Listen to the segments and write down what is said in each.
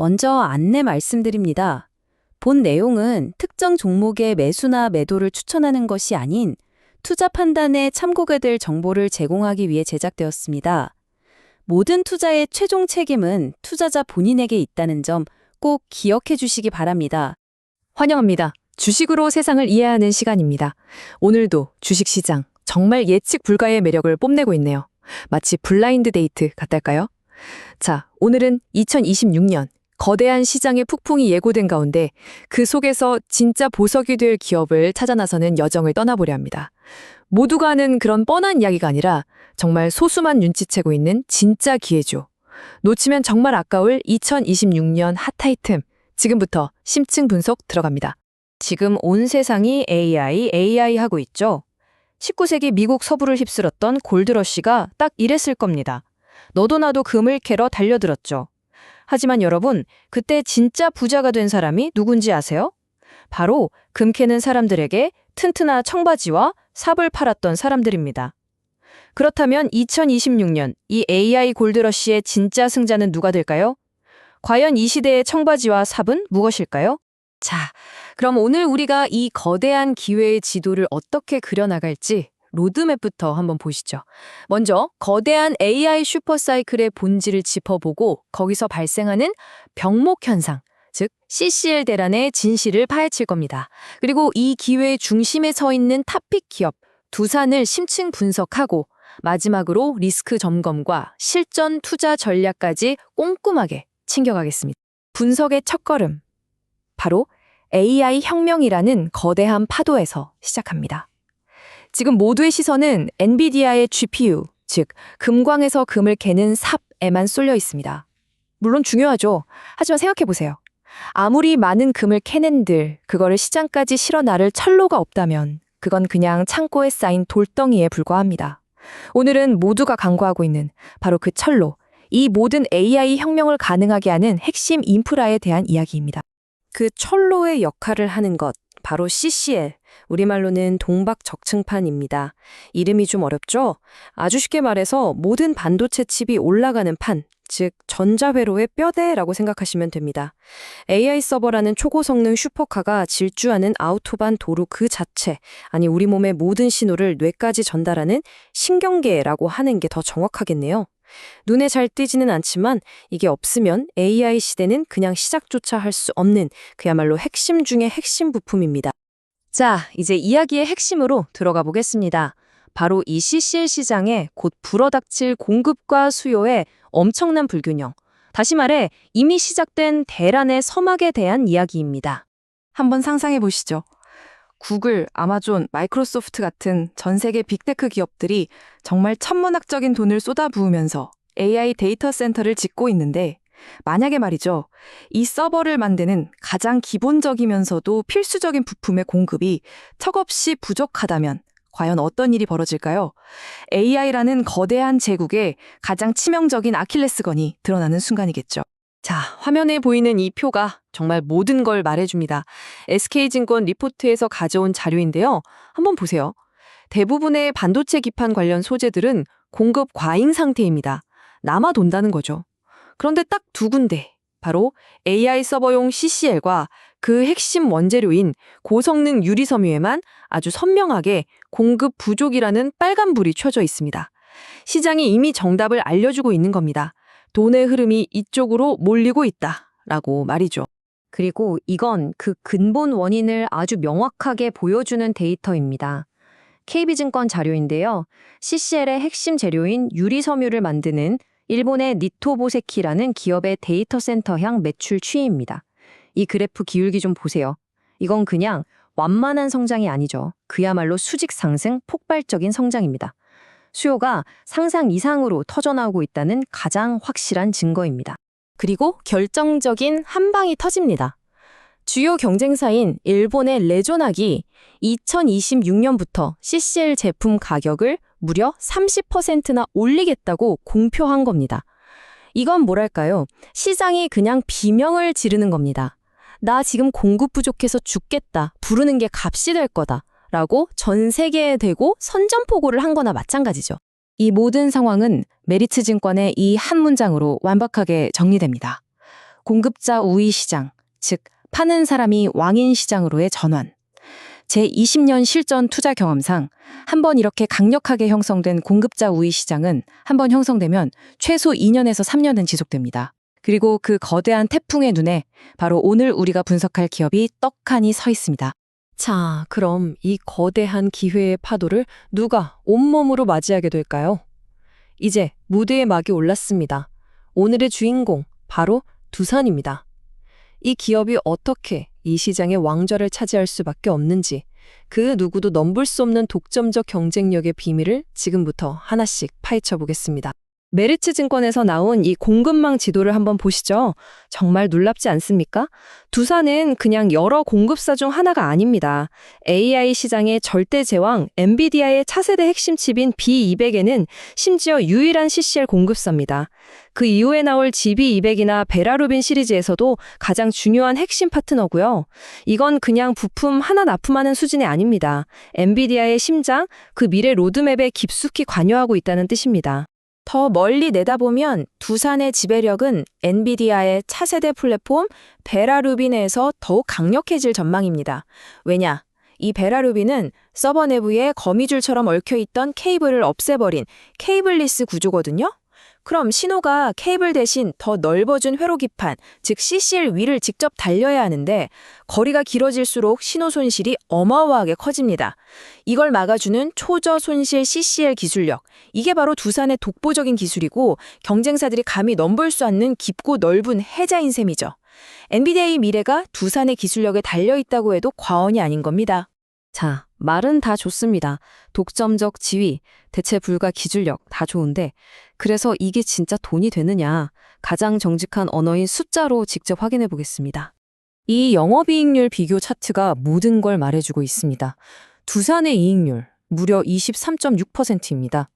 먼저 안내 말씀드립니다. 본 내용은 특정 종목의 매수나 매도를 추천하는 것이 아닌 투자 판단에 참고가 될 정보를 제공하기 위해 제작되었습니다. 모든 투자의 최종 책임은 투자자 본인에게 있다는 점 꼭 기억해 주시기 바랍니다. 환영합니다. 주식으로 세상을 이해하는 시간입니다. 오늘도 주식시장 정말 예측 불가의 매력을 뽐내고 있네요. 마치 블라인드 데이트 같달까요? 자, 오늘은 2026년 거대한 시장의 폭풍이 예고된 가운데 그 속에서 진짜 보석이 될 기업을 찾아 나서는 여정을 떠나보려 합니다. 모두가 아는 그런 뻔한 이야기가 아니라 정말 소수만 눈치채고 있는 진짜 기회죠. 놓치면 정말 아까울 2026년 핫아이템. 지금부터 심층 분석 들어갑니다. 지금 온 세상이 AI, AI 하고 있죠. 19세기 미국 서부를 휩쓸었던 골드러시가 딱 이랬을 겁니다. 너도 나도 금을 캐러 달려들었죠. 하지만 여러분, 그때 진짜 부자가 된 사람이 누군지 아세요? 바로 금 캐는 사람들에게 튼튼한 청바지와 삽을 팔았던 사람들입니다. 그렇다면 2026년 이 AI 골드러시의 진짜 승자는 누가 될까요? 과연 이 시대의 청바지와 삽은 무엇일까요? 자, 그럼 오늘 우리가 이 거대한 기회의 지도를 어떻게 그려나갈지 로드맵부터 한번 보시죠. 먼저 거대한 AI 슈퍼사이클의 본질을 짚어보고 거기서 발생하는 병목 현상, 즉 CCL 대란의 진실을 파헤칠 겁니다. 그리고 이 기회의 중심에 서 있는 탑픽 기업 두산을 심층 분석하고 마지막으로 리스크 점검과 실전 투자 전략까지 꼼꼼하게 챙겨가겠습니다. 분석의 첫걸음. 바로 AI 혁명이라는 거대한 파도에서 시작합니다. 지금 모두의 시선은 엔비디아의 GPU, 즉 금광에서 금을 캐는 삽에만 쏠려 있습니다. 물론 중요하죠. 하지만 생각해 보세요. 아무리 많은 금을 캐낸들 그거를 시장까지 실어 나를 철로가 없다면 그건 그냥 창고에 쌓인 돌덩이에 불과합니다. 오늘은 모두가 강구하고 있는 바로 그 철로, 이 모든 AI 혁명을 가능하게 하는 핵심 인프라에 대한 이야기입니다. 그 철로의 역할을 하는 것, 바로 CCL, 우리말로는 동박 적층판입니다. 이름이 좀 어렵죠? 아주 쉽게 말해서 모든 반도체 칩이 올라가는 판, 즉 전자회로의 뼈대라고 생각하시면 됩니다. AI 서버라는 초고성능 슈퍼카가 질주하는 아우토반 도로 그 자체, 아니 우리 몸의 모든 신호를 뇌까지 전달하는 신경계라고 하는 게 더 정확하겠네요. 눈에 잘 띄지는 않지만 이게 없으면 AI 시대는 그냥 시작조차 할 수 없는 그야말로 핵심 중의 핵심 부품입니다. 자, 이제 이야기의 핵심으로 들어가 보겠습니다. 바로 이 CCL 시장에 곧 불어닥칠 공급과 수요의 엄청난 불균형. 다시 말해 이미 시작된 대란의 서막에 대한 이야기입니다. 한번 상상해 보시죠. 구글, 아마존, 마이크로소프트 같은 전 세계 빅테크 기업들이 정말 천문학적인 돈을 쏟아부으면서 AI 데이터 센터를 짓고 있는데 만약에 말이죠. 이 서버를 만드는 가장 기본적이면서도 필수적인 부품의 공급이 턱없이 부족하다면 과연 어떤 일이 벌어질까요? AI라는 거대한 제국의 가장 치명적인 아킬레스건이 드러나는 순간이겠죠. 자, 화면에 보이는 이 표가 정말 모든 걸 말해줍니다. SK증권 리포트에서 가져온 자료인데요. 한번 보세요. 대부분의 반도체 기판 관련 소재들은 공급 과잉 상태입니다. 남아 돈다는 거죠. 그런데 딱 두 군데, 바로 AI 서버용 CCL과 그 핵심 원재료인 고성능 유리 섬유에만 아주 선명하게 공급 부족이라는 빨간불이 켜져 있습니다. 시장이 이미 정답을 알려주고 있는 겁니다. 돈의 흐름이 이쪽으로 몰리고 있다. 라고 말이죠. 그리고 이건 그 근본 원인을 아주 명확하게 보여주는 데이터입니다. KB증권 자료인데요. CCL의 핵심 재료인 유리섬유를 만드는 일본의 니토보세키라는 기업의 데이터 센터향 매출 추이입니다. 이 그래프 기울기 좀 보세요. 이건 그냥 완만한 성장이 아니죠. 그야말로 수직 상승 폭발적인 성장입니다. 수요가 상상 이상으로 터져나오고 있다는 가장 확실한 증거입니다. 그리고 결정적인 한 방이 터집니다. 주요 경쟁사인 일본의 레조나기 2026년부터 CCL 제품 가격을 무려 30%나 올리겠다고 공표한 겁니다. 이건 뭐랄까요? 시장이 그냥 비명을 지르는 겁니다. 나 지금 공급 부족해서 죽겠다. 부르는 게 값이 될 거다. 라고 전 세계에 대고 선전포고를 한 거나 마찬가지죠. 이 모든 상황은 메리츠 증권의 이 한 문장으로 완벽하게 정리됩니다. 공급자 우위 시장, 즉 파는 사람이 왕인 시장으로의 전환. 제 20년 실전 투자 경험상 한 번 이렇게 강력하게 형성된 공급자 우위 시장은 한 번 형성되면 최소 2년에서 3년은 지속됩니다. 그리고 그 거대한 태풍의 눈에 바로 오늘 우리가 분석할 기업이 떡하니 서 있습니다. 자, 그럼 이 거대한 기회의 파도를 누가 온몸으로 맞이하게 될까요? 이제 무대의 막이 올랐습니다. 오늘의 주인공, 바로 두산입니다. 이 기업이 어떻게 이 시장의 왕좌를 차지할 수밖에 없는지, 그 누구도 넘볼 수 없는 독점적 경쟁력의 비밀을 지금부터 하나씩 파헤쳐 보겠습니다. 메리츠 증권에서 나온 이 공급망 지도를 한번 보시죠. 정말 놀랍지 않습니까? 두산은 그냥 여러 공급사 중 하나가 아닙니다. AI 시장의 절대 제왕 엔비디아의 차세대 핵심 칩인 B200에는 심지어 유일한 CCL 공급사입니다. 그 이후에 나올 GB200이나 베라루빈 시리즈에서도 가장 중요한 핵심 파트너고요. 이건 그냥 부품 하나 납품하는 수준이 아닙니다. 엔비디아의 심장, 그 미래 로드맵에 깊숙이 관여하고 있다는 뜻입니다. 더 멀리 내다보면 두산의 지배력은 엔비디아의 차세대 플랫폼 베라루빈에서 더욱 강력해질 전망입니다. 왜냐? 이 베라루빈은 서버 내부에 거미줄처럼 얽혀있던 케이블을 없애버린 케이블리스 구조거든요. 그럼 신호가 케이블 대신 더 넓어진 회로 기판, 즉 CCL 위를 직접 달려야 하는데 거리가 길어질수록 신호 손실이 어마어마하게 커집니다. 이걸 막아주는 초저 손실 CCL 기술력, 이게 바로 두산의 독보적인 기술이고 경쟁사들이 감히 넘볼 수 없는 깊고 넓은 해자인 셈이죠. 엔비디아의 미래가 두산의 기술력에 달려 있다고 해도 과언이 아닌 겁니다. 자, 말은 다 좋습니다. 독점적 지위, 대체 불가 기술력 다 좋은데 그래서 이게 진짜 돈이 되느냐? 가장 정직한 언어인 숫자로 직접 확인해 보겠습니다. 이 영업이익률 비교 차트가 모든 걸 말해주고 있습니다. 두산의 이익률 무려 23.6%입니다.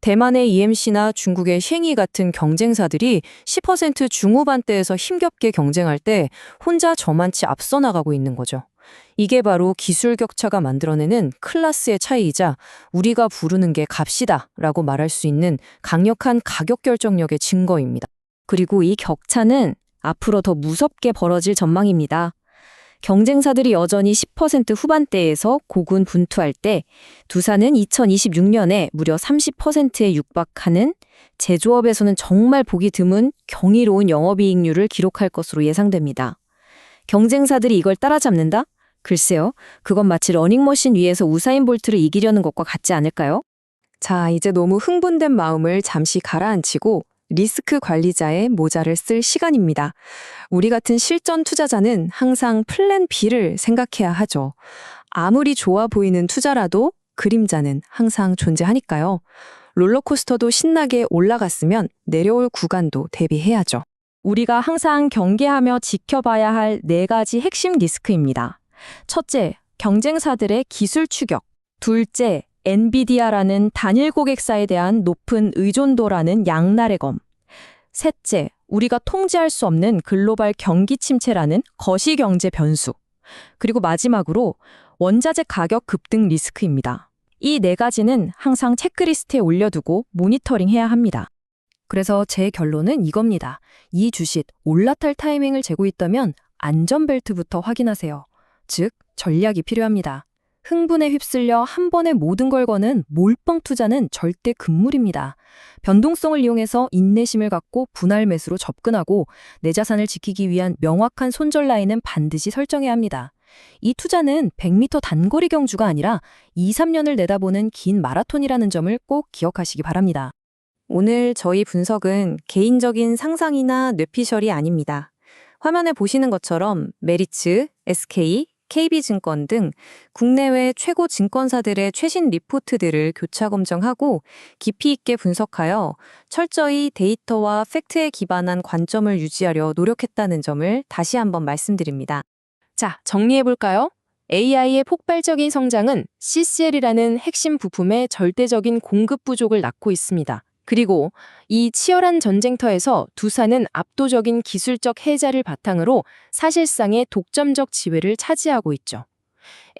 대만의 EMC나 중국의 쉥이 같은 경쟁사들이 10% 중후반대에서 힘겹게 경쟁할 때 혼자 저만치 앞서 나가고 있는 거죠. 이게 바로 기술 격차가 만들어내는 클라스의 차이이자 우리가 부르는 게 값이다 라고 말할 수 있는 강력한 가격 결정력의 증거입니다. 그리고 이 격차는 앞으로 더 무섭게 벌어질 전망입니다. 경쟁사들이 여전히 10% 후반대에서 고군 분투할 때 두산은 2026년에 무려 30%에 육박하는 제조업에서는 정말 보기 드문 경이로운 영업이익률을 기록할 것으로 예상됩니다. 경쟁사들이 이걸 따라잡는다? 글쎄요, 그건 마치 러닝머신 위에서 우사인 볼트를 이기려는 것과 같지 않을까요? 자, 이제 너무 흥분된 마음을 잠시 가라앉히고 리스크 관리자의 모자를 쓸 시간입니다. 우리 같은 실전 투자자는 항상 플랜 B를 생각해야 하죠. 아무리 좋아 보이는 투자라도 그림자는 항상 존재하니까요. 롤러코스터도 신나게 올라갔으면 내려올 구간도 대비해야죠. 우리가 항상 경계하며 지켜봐야 할 네 가지 핵심 리스크입니다. 첫째, 경쟁사들의 기술 추격. 둘째, 엔비디아라는 단일 고객사에 대한 높은 의존도라는 양날의 검. 셋째, 우리가 통제할 수 없는 글로벌 경기 침체라는 거시경제 변수. 그리고 마지막으로 원자재 가격 급등 리스크입니다. 이 네 가지는 항상 체크리스트에 올려두고 모니터링해야 합니다. 그래서 제 결론은 이겁니다. 이 주식 올라탈 타이밍을 재고 있다면 안전벨트부터 확인하세요. 즉, 전략이 필요합니다. 흥분에 휩쓸려 한 번에 모든 걸 거는 몰빵 투자는 절대 금물입니다. 변동성을 이용해서 인내심을 갖고 분할 매수로 접근하고 내 자산을 지키기 위한 명확한 손절 라인은 반드시 설정해야 합니다. 이 투자는 100m 단거리 경주가 아니라 2, 3년을 내다보는 긴 마라톤이라는 점을 꼭 기억하시기 바랍니다. 오늘 저희 분석은 개인적인 상상이나 뇌피셜이 아닙니다. 화면에 보시는 것처럼 메리츠, SK, KB증권 등 국내외 최고 증권사들의 최신 리포트들을 교차 검증하고 깊이 있게 분석하여 철저히 데이터와 팩트에 기반한 관점을 유지하려 노력했다는 점을 다시 한번 말씀드립니다. 자, 정리해볼까요? AI의 폭발적인 성장은 CCL이라는 핵심 부품의 절대적인 공급 부족을 낳고 있습니다. 그리고 이 치열한 전쟁터에서 두산은 압도적인 기술적 해자를 바탕으로 사실상의 독점적 지위를 차지하고 있죠.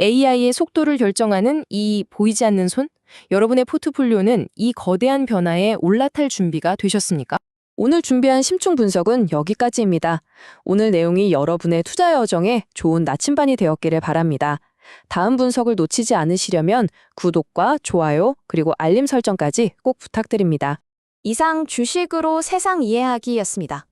AI의 속도를 결정하는 이 보이지 않는 손? 여러분의 포트폴리오는 이 거대한 변화에 올라탈 준비가 되셨습니까? 오늘 준비한 심층 분석은 여기까지입니다. 오늘 내용이 여러분의 투자 여정에 좋은 나침반이 되었기를 바랍니다. 다음 분석을 놓치지 않으시려면 구독과 좋아요, 그리고 알림 설정까지 꼭 부탁드립니다. 이상 주식으로 세상 이해하기였습니다.